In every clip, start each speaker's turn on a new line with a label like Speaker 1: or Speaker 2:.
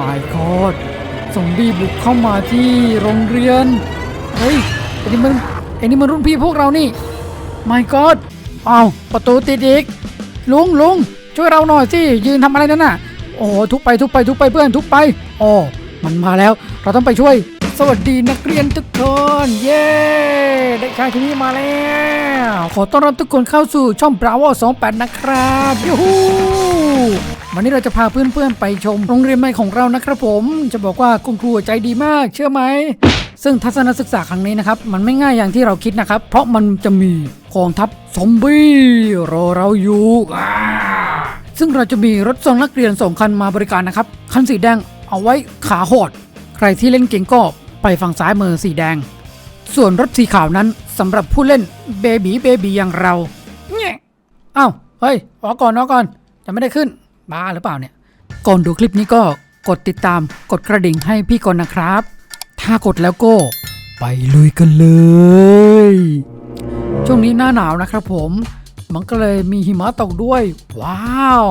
Speaker 1: my god ซอมบี้บุกเข้ามาที่โรงเรียน เฮ้ยไอ้นี่มันไอ้นี่มันรุ่นพี่พวกเรานี่ my god อ้าวประตูติดอีก ลุงลุงช่วยเราหน่อยสิ ยืนทำอะไรนั่นน่ะ โอ้โหทุบไปทุบไปทุบไปเพื่อนทุบไป อ๋อ มันมาแล้ว เราต้องไปช่วย สวัสดีนักเรียนทุกคน เย้เด็กชายที่นี่มาแล้ว ขอต้อนรับทุกคนเข้าสู่ช่อง Bravo 28 นะครับยูฮูวันนี้เราจะพาเพื่อนๆไปชมโรงเรียนใหม่ของเรานะครับผม จะบอกว่าคุณครูใจดีมากเชื่อไหม ซึ่งทัศนศึกษาครั้งนี้นะครับ มันไม่ง่ายอย่างที่เราคิดนะครับ เพราะมันจะมีกองทัพซอมบี้รอเราอยู่ซึ่งเราจะมีรถส่งนักเรียนส่งคันมาบริการนะครับ คันสีแดงเอาไว้ขาโหดใครที่เล่นเก่งก็ ไปฝั่งซ้ายมือสีแดง ส่วนรถสีขาวนั้นสำหรับผู้เล่นเบบีเบบีอย่างเราเนี่ยอ้าเฮ้ยออกก่อนออกก่อนจะไม่ได้ขึ้นบ้าหรือเปล่าเนี่ย ก่อนดูคลิปนี้ก็กดติดตามกดกระดิ่งให้พี่ก่อนนะครับ ถ้ากดแล้วก็ไปลุยกันเลย ช่วงนี้หน้าหนาวนะครับผมมันก็เลยมีหิมะตกด้วย ว้าว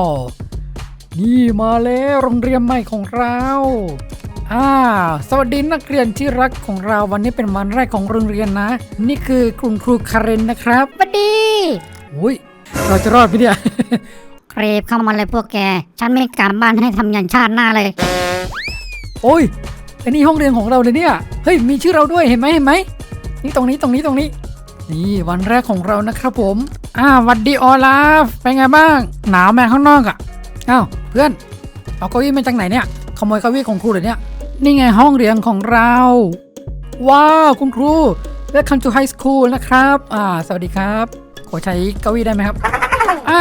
Speaker 1: นี่มาแล้วโรงเรียนใหม่ของเรา อ่าสวัสดีนักเรียนที่รักของเราวันนี้เป็นวันแรกของโรงเรียนนะ นี่คือคุณครูคาเรนนะครับ
Speaker 2: บัดดี
Speaker 1: อุ้ยเราจะรอดไหมเนี่ย
Speaker 2: เกรบเข้ามาเลยพวกแก ฉันไม่กลับบ้านให้ทำยันชาติหน้าเลย
Speaker 1: โอ้ยอันนี้ห้องเรียนของเราเลยเนี่ยเฮ้ยมีชื่อเราด้วยเห็นไหมเห็นไหมนี่ตรงนี้ตรงนี้ตรงนี้ นี่วันแรกของเรานะครับผมอ่าหวัดดีออลาฟเป็นไงบ้าง หนาวแม่ข้างนอกอะ่ะอ้าวเพื่อนเอาเก้าอี้มาจากไหนเนี่ยขโมยเก้าอี้ของครูเหรอเนี่ย นี่ไงห้องเรียนของเรา ว้าว คุณครู Welcome to High School นะครับ อ่า สวัสดีครับ ขอใช้เก้าอี้ได้ไหมครับอ่า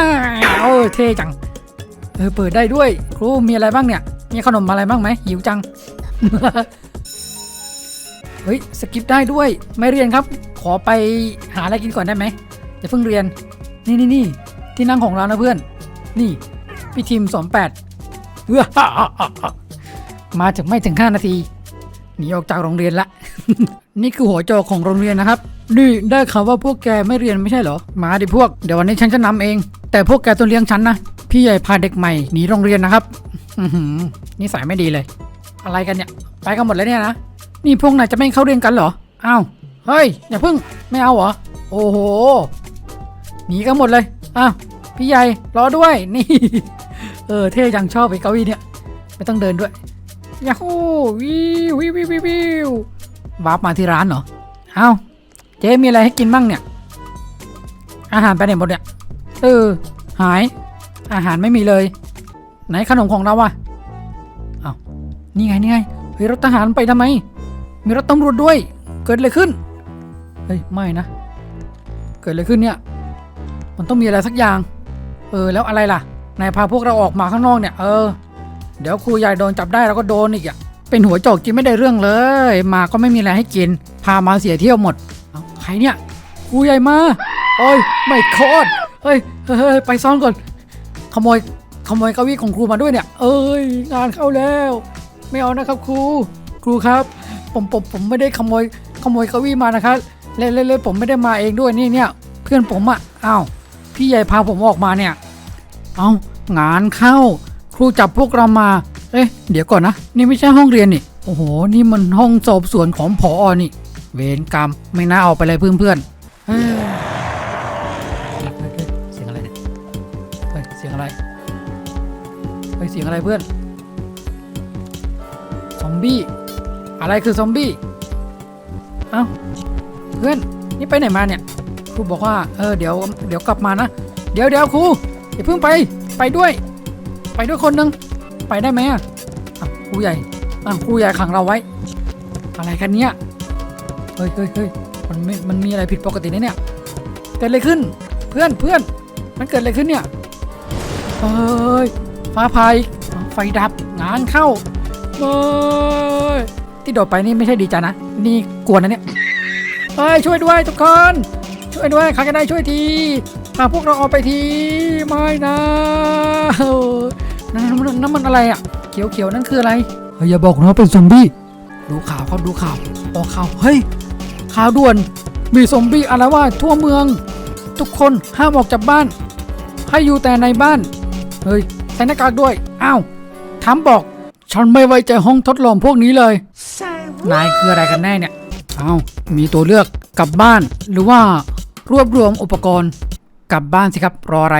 Speaker 1: โอ้เท่จัง เออ เปิดได้ด้วย ครูมีอะไรบ้างเนี่ย มีขนมอะไรบ้างไหมหิวจัง เฮ้ย สกิปได้ด้วย ไม่เรียนครับ ขอไปหาอะไรกินก่อนได้ไหมอย่าเพิ่งเรียน นี่นี่นี่ที่นั่งของเรานะเพื่อน นี่ พี่ทีมสองแปดเออ มาถึงไม่ถึง 5 นาทีหนีออกจากโรงเรียนละ นี่คือหัวโจกของโรงเรียนนะครับ นี่ได้ข่าวว่าพวกแกไม่เรียนไม่ใช่เหรอ มาดิพวก เดี๋ยววันนี้ฉันจะนำเอง แต่พวกแกต้องเลี้ยงฉันนะ พี่ใหญ่พาเด็กใหม่หนีโรงเรียนนะครับ อือหือนิสัยไม่ดีเลย อะไรกันเนี่ย ไปกันหมดแล้วเนี่ยนะ นี่พวกนายจะไม่เข้าเรียนกันเหรอ อ้าว เฮ้ย อย่าเพิ่ง ไม่เอาเหรอ โอ้โห หนีกันหมดเลย อ้าว พี่ใหญ่รอด้วย นี่ เออ เท่จังชอบไอ้เก้าอี้เนี่ย ไม่ต้องเดินด้วย ยาฮูวิววิววิววิววววาร์ปมาที่ร้านเหรอ เอ้า เจ๊มีอะไรให้กินบ้างเนี่ย อาหารไปไหนหมดเนี่ย เออ หาย อาหารไม่มีเลย ไหนขนมของเราอะเอ้า นี่ไงนี่ไง เฮ้ยรถทหารไปทำไม มีรถตำรวจด้วย เกิดอะไรขึ้น เฮ้ย ไม่นะ เกิดอะไรขึ้นเนี่ย มันต้องมีอะไรสักอย่าง เออ แล้วอะไรล่ะ นายพาพวกเราออกมาข้างนอกเนี่ย เออ เดี๋ยวครูใหญ่โดนจับได้เราก็โดนอีกอะเป็นหัวโจกกินไม่ได้เรื่องเลย มาก็ไม่มีอะไรให้กิน พามาเสียเที่ยวหมดเอาใครเนี่ยครูใหญ่มาโอ้ยไม่คตรเฮ้ยเฮ้ยไปซ่อนก่อน ขโมยขโมยเก้าอี้ของครูมาด้วยเนี่ย เอ้ยงานเข้าแล้ว ไม่เอานะครับครู ครูครับ ผมผมผมไม่ได้ขโมยขโมยเก้าอี้มานะครับเล่นเล่เล่ผมไม่ได้มาเองด้วยนี่เนี่ยเพื่อนผมอะ่ะอ้าวพี่ใหญ่พาผมออกมาเนี่ย เอางานเข้า รูจับพวกเรามา เอ๊ะ เดี๋ยวก่อนนะ นี่ไม่ใช่ห้องเรียนนี่ โอ้โห นี่มันห้องสอบสวนของผออนี่ เวรกรรม ไม่น่าเอาไปเลยเพื่อนเพื่อนๆเฮ้ยเฮ้ยเฮ้ยเสียงอะไรเนี่ยเฮ้ยเสียงอะไรเฮ้ยเสียงอะไรเพื่อน ซอมบี้ อะไรคือซอมบี้ เอ้า เพื่อน นี่ไปไหนมาเนี่ย ครูบอกว่า เออ เดี๋ยว เดี๋ยวกลับมานะ เดี๋ยวเดี๋ยวครูอย่าเพิ่งไป ไปด้วย ไปด้วยคนหนึ่งไปได้ไหมอะครูใหญ่อะครูใหญ่ขังเราไว้ อะไรกันเนี่ยเฮ้ยเฮ้ยเฮ้ยมันไม่มันมีอะไรผิดปกตินะเนี่ยเกิดอะไรขึ้นเพื่อนเพื่อนมันเกิดอะไรขึ้นเนี่ยเฮ้ยฟ้าพายไฟดับงานเข้าเฮ้ยที่โดดไปนี่ไม่ใช่ดีจ้ะนะ นี่กวนนะเนี่ยเฮ้ยช่วยด้วยทุกคนช่วยด้วยใครก็ได้ช่วยทีพาพวกเราออกไปทีไม่นะ นั่นนั่นนั่นนั่นมันอะไรอะ เขียวเขียวๆนั่นคืออะไรเฮ้ยอย่าบอกนะว่าเป็นซอมบี้ ดูข่าวครับดูข่าวออกข่าว เฮ้ย ข่าวด่วน มีซอมบี้อะไรว่าสทั่วเมือง ทุกคนห้ามออกจากบ้าน ให้อยู่แต่ในบ้าน เฮ้ย ใส่หน้ากากด้วย อ้าวทำบอก ฉันไม่ไว้ใจห้องทดลองพวกนี้เลย นายคืออะไรกันแน่เนี่ย เอามีตัวเลือกกลับบ้าน หรือว่ารวบรวมอุปกรณ์ กลับบ้านสิครับ รออะไร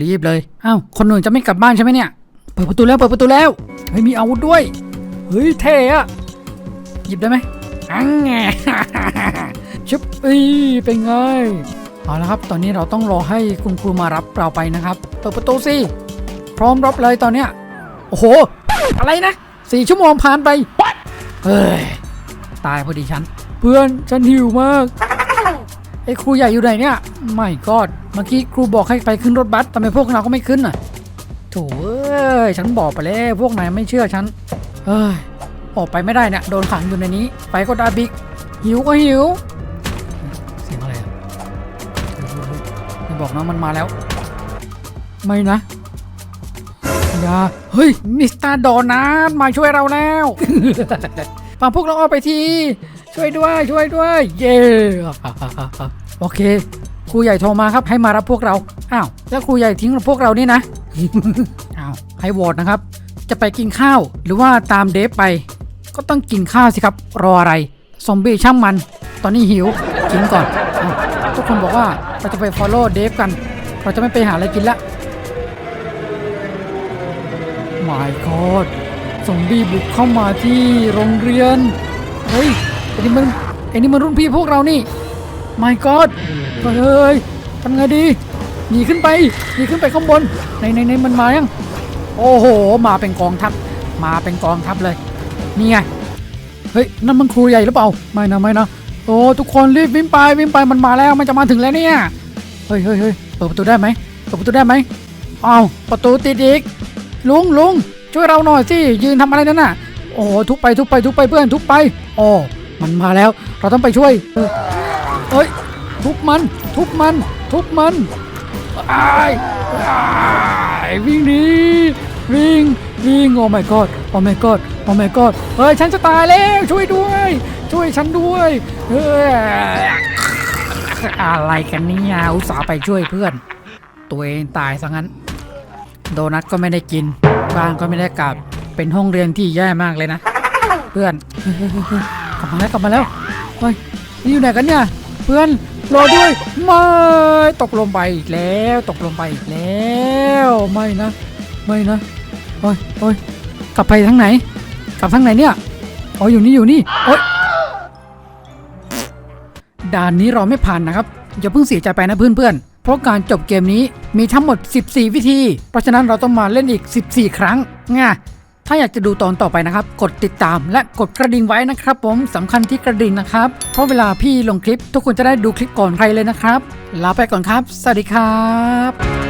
Speaker 1: รีบเลย อ้าว คนอื่นจะไม่กลับบ้านใช่ไหมเนี่ย เปิดประตูแล้วเปิดประตูแล้ว เฮ้ยมีอาวุธด้วย เฮ้ยเท่อะหยิบได้ไหมอังแงชุบอีเป็นไง เอาละครับ ตอนนี้เราต้องรอให้คุณครูมารับเราไปนะครับ เปิดประตูสิ พร้อมรับเลยตอนเนี้ย โอ้โห อะไรนะสี่ชั่วโมงผ่านไป เฮ้ย ตายพอดีฉัน เพื่อนฉันหิวมากไอ้ครูใหญ่อยู่ไหนเนี่ย ไม่กอด เมื่อกี้ครูบอกให้ไปขึ้นรถบัสทำไมพวกเราก็ไม่ขึ้นอะ โถ่เฉันบอกไปแล้วพวกนายไม่เชื่อฉัน เอ้ย ออกไปไม่ได้เนี่ยโดนขังอยู่ในนี้ ไปก็ได้บิ๊ก หิวก็หิว เสียงอะไรอะอย่าบอกนะมันมาแล้ว ไม่นะอย่าเฮ้ย มิสเตอร์โดนัทมาช่วยเราแล้วฟังพวกเราออกไปที ช่วยด้วยช่วยด้วย เย้โอเคครูใหญ่โทรมาครับให้มารับพวกเรา อ้าว แล้วครูใหญ่ทิ้งพวกเรานี่นะ อ้าวให้โหวตนะครับ จะไปกินข้าวหรือว่าตามเดฟไป ก็ต้องกินข้าวสิครับ รออะไร ซอมบี้ช่างมัน ตอนนี้หิว กินก่อนอทุกคนบอกว่าเราจะไป follow เดฟกัน เราจะไม่ไปหาอะไรกินละ My God ซอมบี้บุกเข้ามาที่โรงเรียน เฮ้ยไอ้นี่มันไอ้นี่มันรุ่นพี่พวกเรานี่ My God เฮ้ยทำไงดีหนีขึ้นไปหนีขึ้นไปข้างบนในในในมันมายัง โอ้โห มาเป็นกองทัพ มาเป็นกองทัพเลย นี่ไง เฮ้ย นั่นมันครูใหญ่หรือเปล่า ไม่นะไม่นะ โอ้ทุกคนรีบวิ่งไปวิ่งไปมันมาแล้วมันจะมาถึงแล้วเนี่ย เฮ้ยเฮ้ยเฮ้ยเปิดประตูได้ไหมเปิดประตูได้ไหมอ้าวประตูติดอีก ลุงลุงช่วยเราหน่อยสิ ยืนทำอะไรนั่นน่ะ โอ้ทุบไปทุบไปทุบไปเพื่อนทุบไปโอ้มันมาแล้ว เราต้องไปช่วยเอ้ย ทุบมัน ทุบมัน ทุบมันอ้ายอ้วิ่งหนี วิ่งวิ่งโอ้ my god โอ้ my god โอ้ my god เฮ้ยฉันจะตายแล้วช่วยด้วย ช่วยฉันด้วยเฮ้ยอะไรกันเนี่ยอุตส่าห์ไปช่วยเพื่อน ตัวเองตายซะงั้น โดนัทก็ไม่ได้กินบ้านก็ไม่ได้กลับเป็นห้องเรียนที่แย่มากเลยนะ เพื่อนกลับมาแล้วกลับมาแล้วเฮ้ยนี่อยู่ไหนกันเนี่ยเพื่อนรอด้วยไม่ตกลงไปอีกแล้ว ตกลงไปอีกแล้ว ไม่นะ ไม่นะ โอ้ยโอ้ยกลับไปทางไหน กลับทางไหนเนี่ยอ๋ออยู่นี่อยู่นี่โอ้ยด่านนี้เราไม่ผ่านนะครับอย่าเพิ่งเสียใจไปนะเพื่อนๆ เพราะการจบเกมนี้มีทั้งหมด 14 วิธี เพราะฉะนั้นเราต้องมาเล่นอีก 14 ครั้งง่ะถ้าอยากจะดูตอนต่อไปนะครับ กดติดตามและกดกระดิ่งไว้นะครับ ผมสำคัญที่กระดิ่งนะครับ เพราะเวลาพี่ลงคลิป ทุกคนจะได้ดูคลิปก่อนใครเลยนะครับ ลาไปก่อนครับ สวัสดีครับ